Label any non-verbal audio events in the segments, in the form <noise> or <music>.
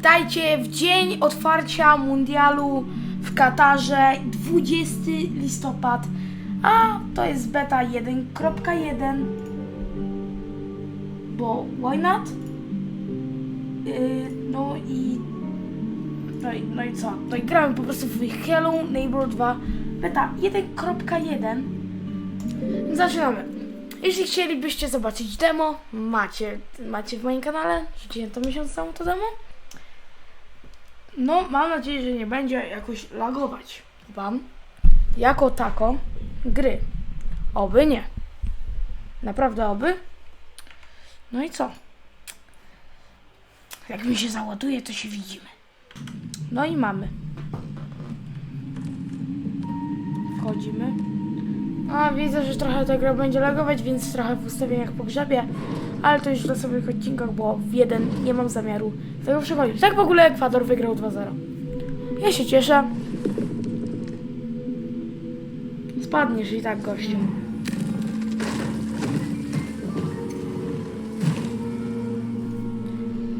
witajcie w dzień otwarcia mundialu w Katarze 20 listopad, a to jest beta 1.1 bo why not? Yy, no i no i, no i co? No i gramy po prostu w Hello Neighbor 2 beta 1.1 Zaczynamy. Jeśli chcielibyście zobaczyć demo, macie, macie w moim kanale, rzuciłem to miesiąc temu to demo. No, mam nadzieję, że nie będzie jakoś lagować wam jako tako gry. Oby nie. Naprawdę oby. No i co? Jak mi się załaduje, to się widzimy. No i mamy. Wchodzimy. A widzę, że trochę ta gra będzie lagować, więc trochę w ustawieniach pogrzebie. Ale to już w losowych odcinkach, bo w jeden nie mam zamiaru tego przechodzić. Tak w ogóle Ekwador wygrał 2-0. Ja się cieszę. Spadniesz i tak, gościu.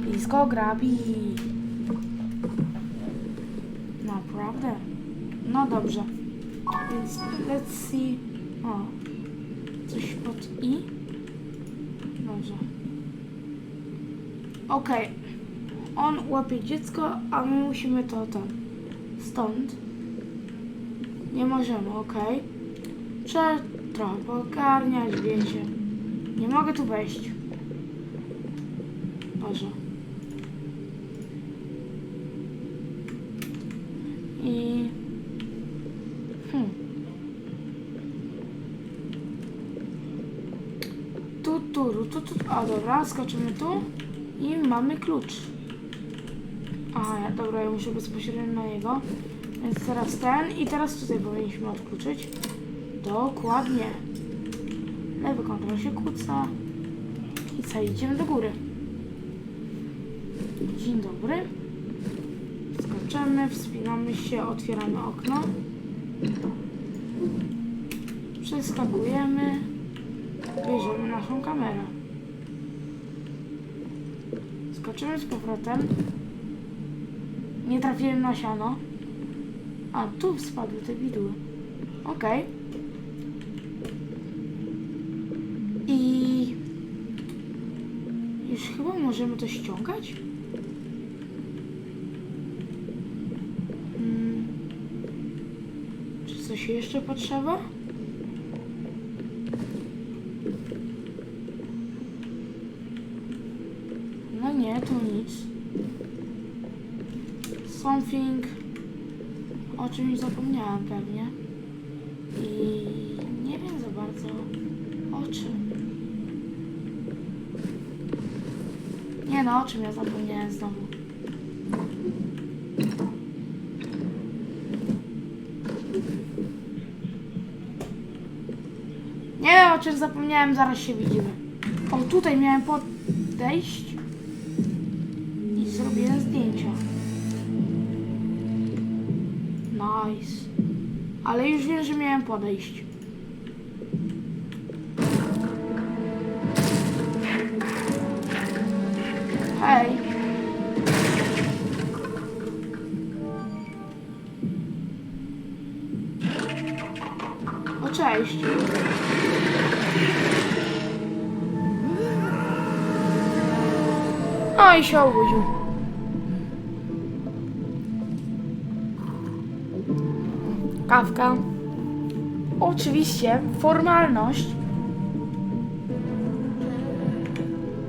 Blisko grabi. Naprawdę? No dobrze. Więc let's see. O. Coś pod i. Dobrze. Okej. On łapie dziecko, a my musimy to tam. Stąd. Nie możemy, okej. Trzeba trochę pogarniać, wiecie. Nie mogę tu wejść. Boże. I... Hmm. Tu, tu, tu, tu, tu. A dobra, skoczymy tu i mamy klucz. Ja- dobra, ja muszę bezpośrednio na jego. Więc teraz ten i teraz tutaj powinniśmy odkluczyć. Dokładnie. Lewy kontrol się kłóca. I co, idziemy do góry. Dzień dobry. Skaczemy, wspinamy się, otwieramy okno. Przeskakujemy. Bierzemy naszą kamerę. Skoczymy z powrotem. Nie trafiłem na siano. A, tu spadły te widły. Okej. I... Już chyba możemy to ściągać? Mm. Czy coś jeszcze potrzeba? No nie, tu nic. Something. O czymś zapomniałam pewnie. I nie wiem za bardzo o czym. Nie no, o czym ja zapomniałem znowu. Nie wiem o czym zapomniałem, zaraz się widzimy. O, tutaj miałem podejść Nice. Ale już wiem, że miałem podejść. Hej. O, cześć. No i się obudził. Kawka. Oczywiście, formalność.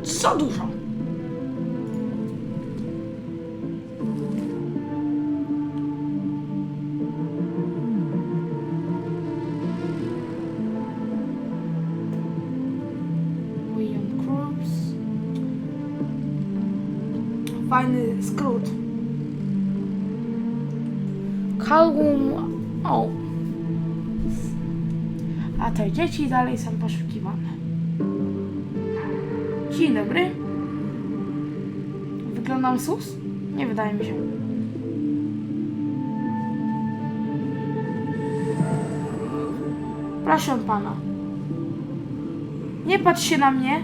Co dużo. William Cruz. Fajny skrót. Calum. O. A te dzieci dalej są poszukiwane. Dzień dobry. Wyglądam sus? Nie wydaje mi się. Proszę pana. Nie patrz się na mnie.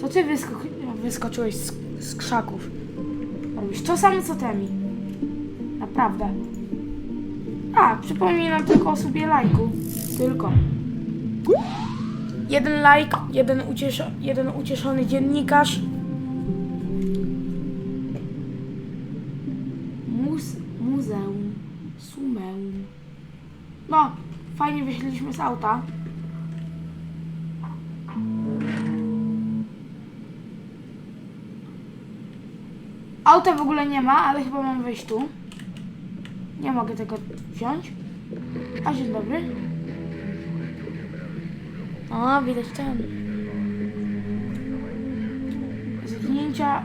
To ty wysko wyskoczyłeś z, z krzaków. Robisz to samo co Temi. Naprawdę. A, przypominam tylko o sobie lajku. Tylko. Jeden lajk, jeden, ucieszo- jeden ucieszony dziennikarz. Muz muzeum. Sumeum. No, fajnie wyszliśmy z auta. Auta w ogóle nie ma, ale chyba mam wejść tu. Nie mogę tego wziąć. A dzień dobry. O, widać ten. Zdjęcia.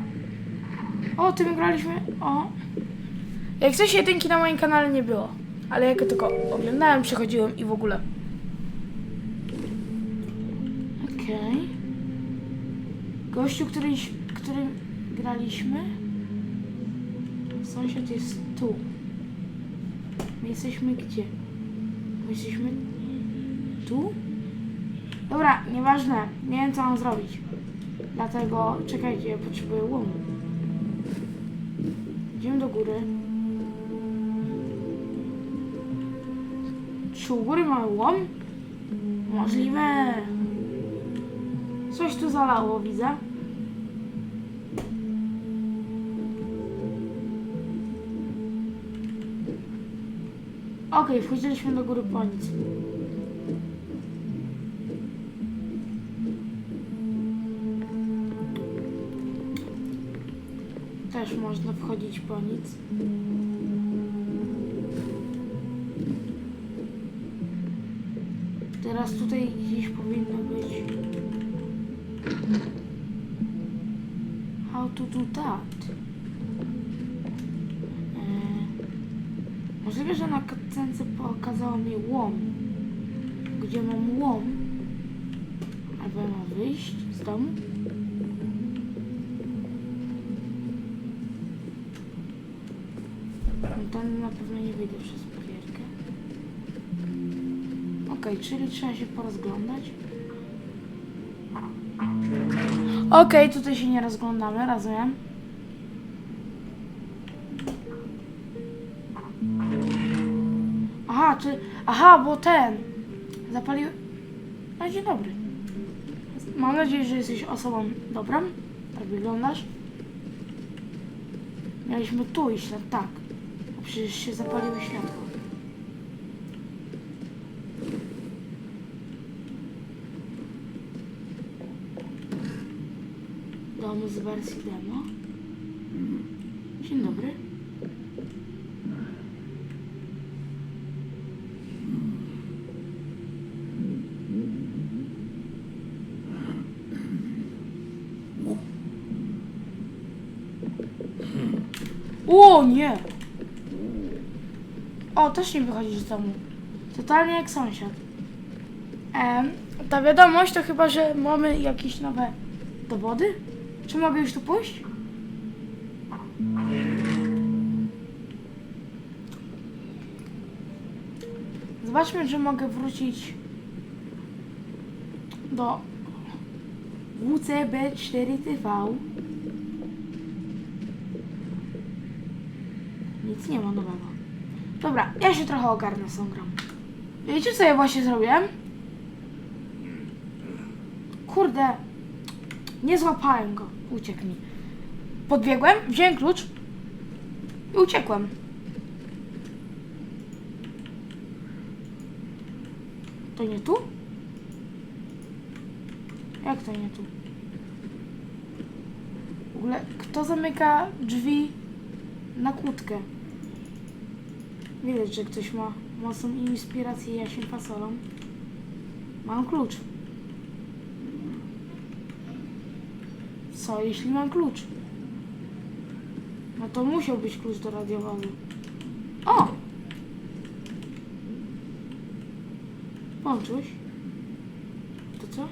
O, tym graliśmy. O. Jak coś jedynki na moim kanale nie było. Ale jak tylko oglądałem, przechodziłem i w ogóle. Okej. Gościu, który, którym graliśmy. Sąsiad jest tu. My jesteśmy gdzie? My jesteśmy tu? Dobra, nieważne. Nie wiem co mam zrobić. Dlatego czekajcie, potrzebuję łomu. Idziemy do góry. Czy u góry mamy łom? Możliwe. Coś tu zalało, widzę. Okej, wchodziliśmy do góry po nic. Też można wchodzić po nic. Teraz tutaj gdzieś powinno być. How to do that? Eee, możliwe, że na katence pokazało mi łom. Gdzie mam łom? Albo ja mam wyjść z domu? No tam na pewno nie wyjdę przez barierkę. Okej, czyli trzeba się porozglądać. Okej, tutaj się nie rozglądamy, rozumiem. Aha, czy... Aha, bo ten... Zapalił... No dzień dobry. Mam nadzieję, że jesteś osobą dobrą. Tak wyglądasz. Mieliśmy tu iść, no tak. A przecież się zapaliły światła. Dom z wersji demo. Dzień dobry. O nie! O, też nie wychodzisz z domu. Totalnie jak sąsiad. Em, ta wiadomość to chyba, że mamy jakieś nowe dowody? Czy mogę już tu pójść? Zobaczmy, czy mogę wrócić do WCB4TV. Nic nie ma nowego. Dobra, ja się trochę ogarnę z tą grą. Wiecie, co ja właśnie zrobiłem? Kurde, nie złapałem go. Uciekł mi. Podbiegłem, wziąłem klucz i uciekłem. To nie tu? Jak to nie tu? W ogóle, kto zamyka drzwi na kłódkę? Widać, że ktoś ma mocną inspirację Jasiem Fasolą. Mam klucz. Co, jeśli mam klucz? No to musiał być klucz do radiowozu. O! Włączyłeś? To co?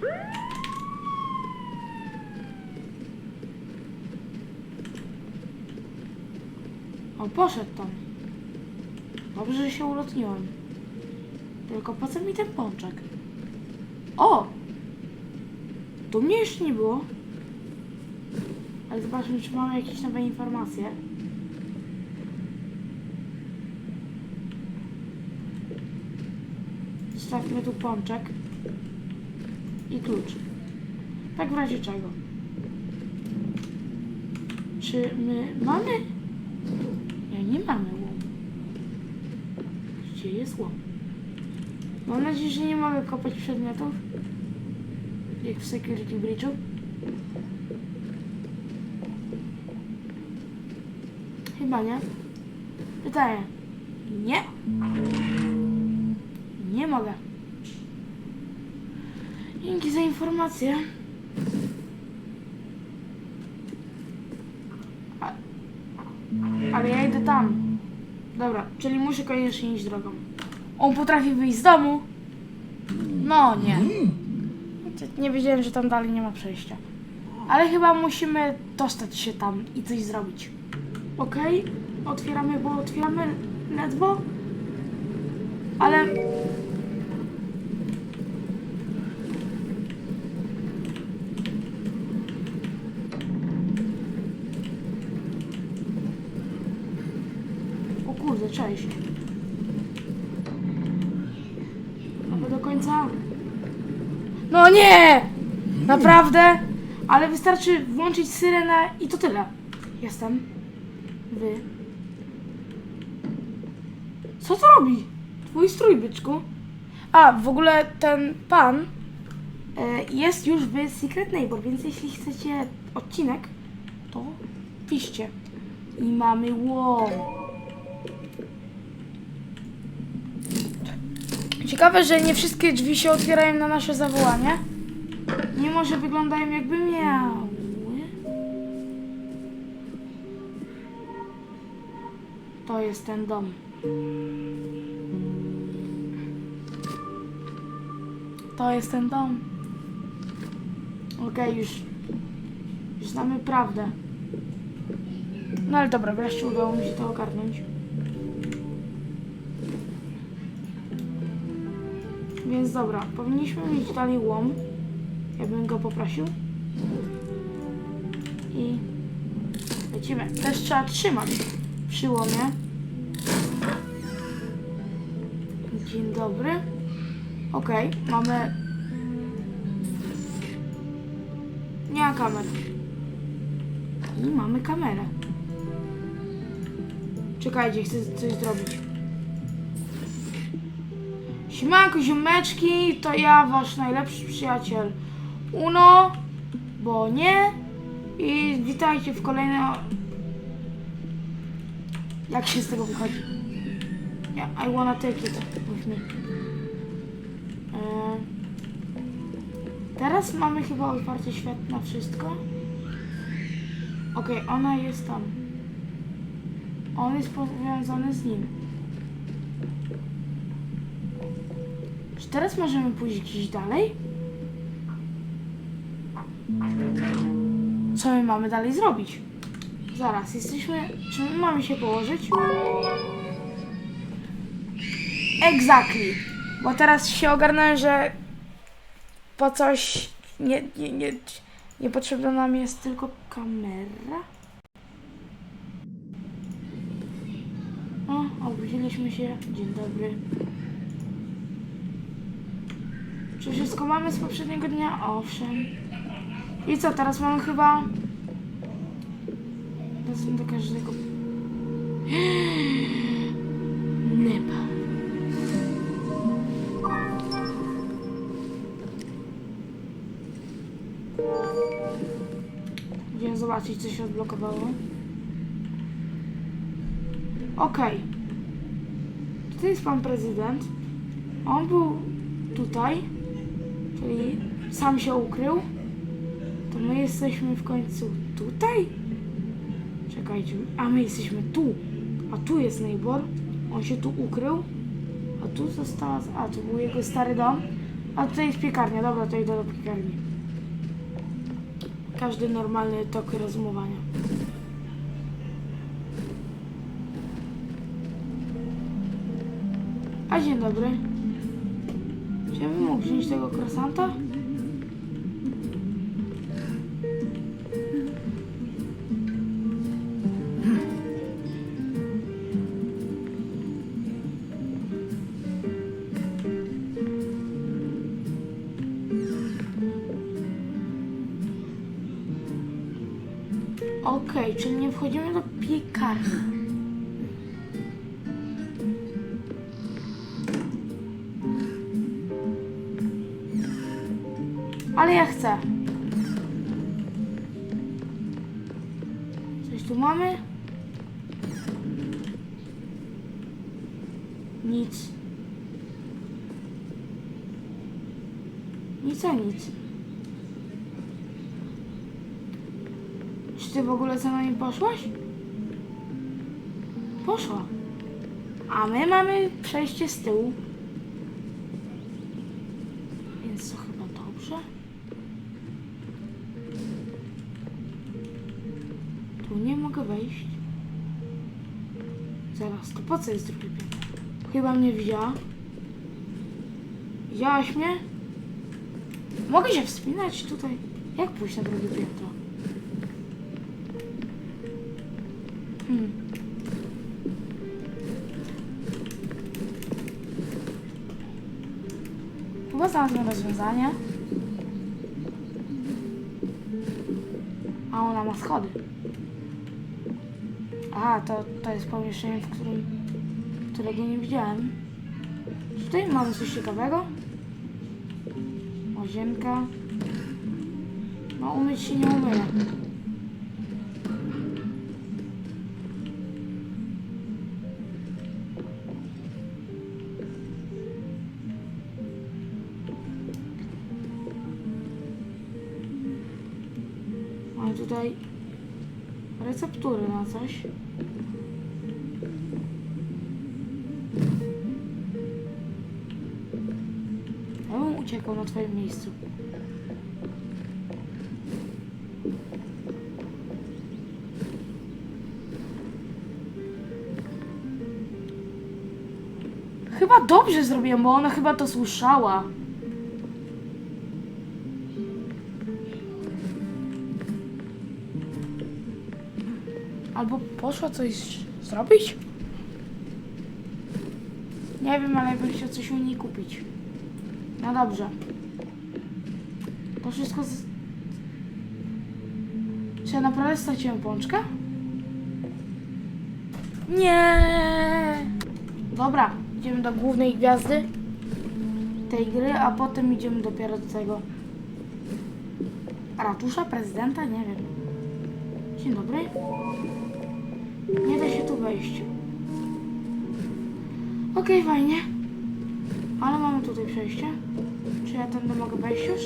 O, poszedł tam. Dobrze, że się ulotniłem. Tylko po co mi ten pączek? O! Tu mnie jeszcze nie było. Ale zobaczmy, czy mamy jakieś nowe informacje. Zostawmy tu pączek. I klucz. Tak w razie czego. Czy my mamy jest łom? Mam nadzieję, że nie mogę kopać przedmiotów. Jak w Security Breachu. Chyba nie. Pytanie. Nie. Nie mogę. Dzięki za informację. Ale ja idę tam. Dobra, czyli muszę koniecznie iść drogą. On potrafi wyjść z domu. No nie. Nie wiedziałem, że tam dalej nie ma przejścia. Ale chyba musimy dostać się tam i coś zrobić. Okej? Otwieramy, bo otwieramy ledwo. Ale... O kurde, cześć. Aby do końca... No nie! Naprawdę? Ale wystarczy włączyć syrenę i to tyle. Jestem. Wy. Co to robi? Twój strój, byczku. A, w ogóle ten pan e, jest już w Secret Neighbor, więc jeśli chcecie odcinek, to piszcie. I mamy wow. Ciekawe, że nie wszystkie drzwi się otwierają na nasze zawołanie. Mimo, że wyglądają jakby miały. To jest ten dom. To jest ten dom. Okej, już. Już znamy prawdę. No ale dobra, wreszcie udało mi się to ogarnąć. Więc dobra, powinniśmy mieć dalej łom. Ja bym go poprosił. I lecimy. Też trzeba trzymać przy łomie. Dzień dobry. Okej, mamy... Nie ma kamer. I mamy kamerę. Czekajcie, chcę coś zrobić. Siemanko, ziomeczki, to ja, wasz najlepszy przyjaciel Uno, bo nie i witajcie w kolejnym... Jak się z tego wychodzi? Yeah, I wanna take it with me. Eee, teraz mamy chyba otwarcie świat na wszystko. Okej, ona jest tam. On jest powiązany z nim. Teraz możemy pójść gdzieś dalej? Co my mamy dalej zrobić? Zaraz, jesteśmy... Czy my mamy się położyć? Exactly. Bo teraz się ogarnąłem, że po coś nie, nie, nie, niepotrzebna nam jest tylko kamera. O, obudziliśmy się. Dzień dobry. Czy wszystko mamy z poprzedniego dnia? Owszem. I co, teraz mamy chyba... Wezmę do każdego... <gasps> Neba. Idziemy zobaczyć, co się odblokowało. Okej. Tutaj jest pan prezydent. On był tutaj, czyli sam się ukrył. To my jesteśmy w końcu tutaj? Czekajcie, a my jesteśmy tu. A tu jest neighbor. On się tu ukrył. A tu została. A tu był jego stary dom. A tutaj jest piekarnia. Dobra, to idę do piekarni. Każdy normalny tok rozumowania. A dzień dobry. Czy ja bym tego krosanta? Okej, okay, czyli nie wchodzimy do piekarni. Nic a nic. Czy ty w ogóle za nami poszłaś? Poszła. A my mamy przejście z tyłu. Więc to chyba dobrze. Tu nie mogę wejść. Zaraz, to po co jest drugie piętro? Chyba mnie widziała. Widziałaś mnie? Mogę się wspinać tutaj? Jak pójść na drugie piętro? Hmm. Chyba znalazłem rozwiązanie. A ona ma schody. A, to, to jest pomieszczenie, w którym, którego nie widziałem. Czy tutaj mamy coś ciekawego? Łazienka. No, umyć się nie umyję. Mamy tutaj receptury na coś. Uciekał na twoim miejscu. Chyba dobrze zrobiłem, bo ona chyba to słyszała. Albo poszła coś zrobić? Nie wiem, ale bym chciał coś u niej kupić. No dobrze. To wszystko z... Czy ja naprawdę straciłem pączkę? Nie. Dobra, idziemy do głównej gwiazdy tej gry, a potem idziemy dopiero do tego ratusza, prezydenta, nie wiem. Dzień dobry. Nie da się tu wejść. Okej, fajnie. Ale mamy tutaj przejście. Czy ja tędy mogę wejść już?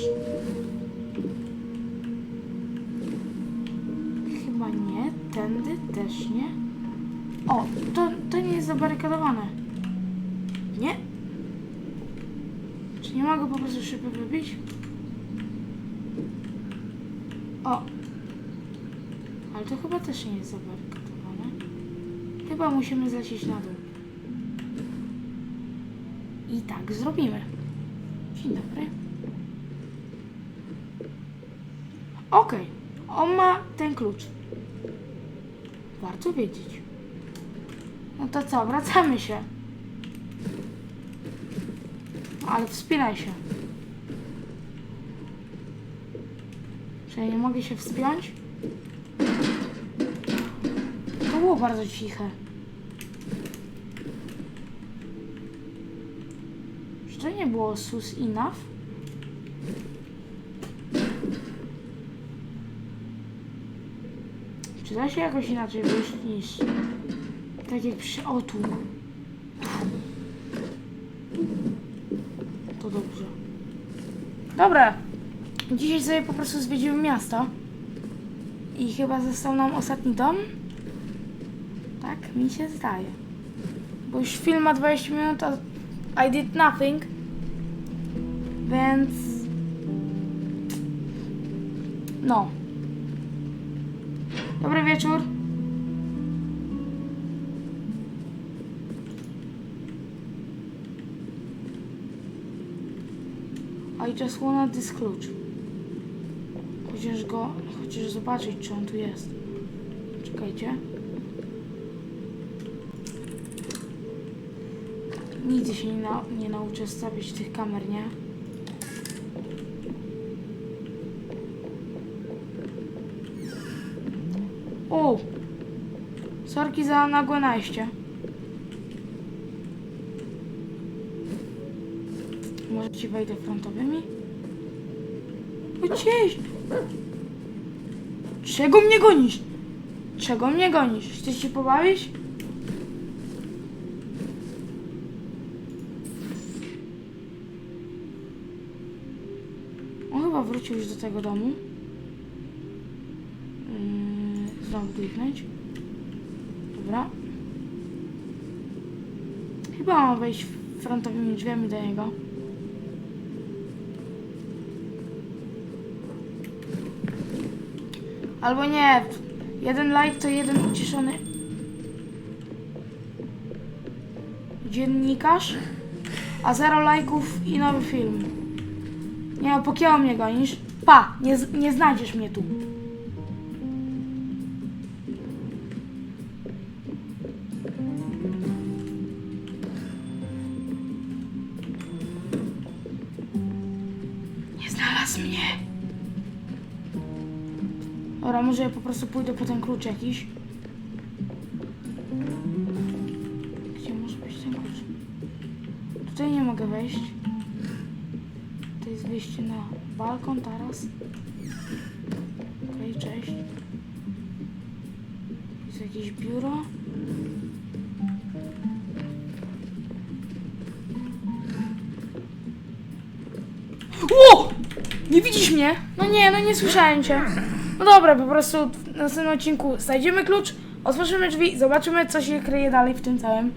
Chyba nie. Tędy też nie. O, to, to nie jest zabarykadowane. Nie? Czy nie mogę po prostu szybko wybić? O, ale to chyba też nie jest zabarykadowane. Chyba musimy zlecieć na dół. I tak zrobimy. Dzień dobry. Okej, on ma ten klucz. Warto wiedzieć. No to co, wracamy się. Ale wspinaj się. Czy ja nie mogę się wspiąć? To było bardzo ciche. Czy to nie było sus enough? Czy da się jakoś inaczej wyjść niż... Tak jak przy... O, tu. To dobrze. Dobra. Dzisiaj sobie po prostu zwiedziłem miasto. I chyba został nam ostatni dom. Tak mi się zdaje. Bo już film ma 20 minut, a I did nothing. Więc... No. Dobry wieczór. I just wanna this klucz. Chociaż go, chociaż zobaczyć, czy on tu jest. Czekajcie. Nigdy się nie, na, nie nauczę stawiać tych kamer, nie? O, Sorki za nagłe najście. Może ci wejdę frontowymi? Gdzieś! Czego mnie gonisz? Czego mnie gonisz? Chcesz się pobawić? On chyba wrócił już do tego domu. Yy, znowu kliknąć. Dobra. Chyba mam wejść frontowymi drzwiami do niego. Albo nie. Jeden like to jeden uciszony dziennikarz, a zero lajków i nowy film. Nie no, pokieło mnie gonisz. Pa, nie, nie znajdziesz mnie tu. Prostu pójdę po ten klucz jakiś. Gdzie może być ten klucz? Tutaj nie mogę wejść. To jest wyjście na balkon teraz. Okej, cześć. Jest jakieś biuro. Ło! Nie widzisz mnie? No nie, no nie słyszałem cię. No dobra, po prostu w następnym odcinku znajdziemy klucz, otworzymy drzwi, zobaczymy co się kryje dalej w tym całym.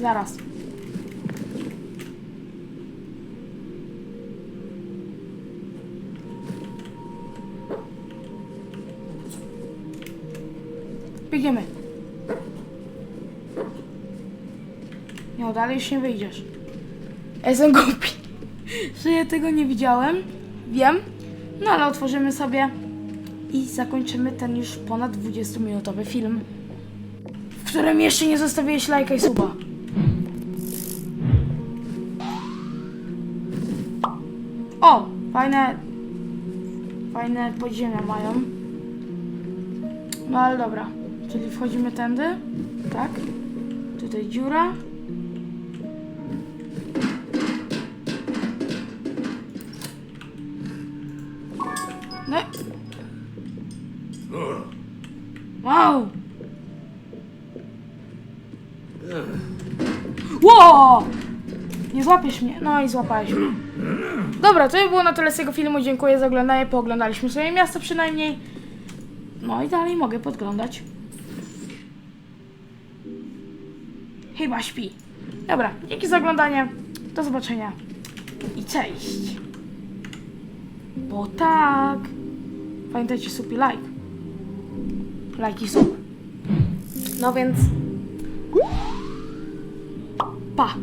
Zaraz. Biegniemy. No, dalej już nie wyjdziesz. Ja Jestem głupi, <laughs> że ja tego nie widziałem. Wiem. No, ale otworzymy sobie i zakończymy ten już ponad 20-minutowy film, w którym jeszcze nie zostawiłeś lajka i suba. O! Fajne... Fajne podziemia mają. No ale dobra. Czyli wchodzimy tędy. Tak. Tutaj dziura. No. Wow! Ło! Nie złapiesz mnie. No i złapałeś mnie. Dobra, to by było na tyle z tego filmu. Dziękuję za oglądanie. Pooglądaliśmy sobie miasto przynajmniej. No i dalej mogę podglądać. Chyba śpi. Dobra, dzięki za oglądanie. Do zobaczenia. I cześć. Bo tak. Pamiętajcie, sub i like. Like i sub. No więc... Pa.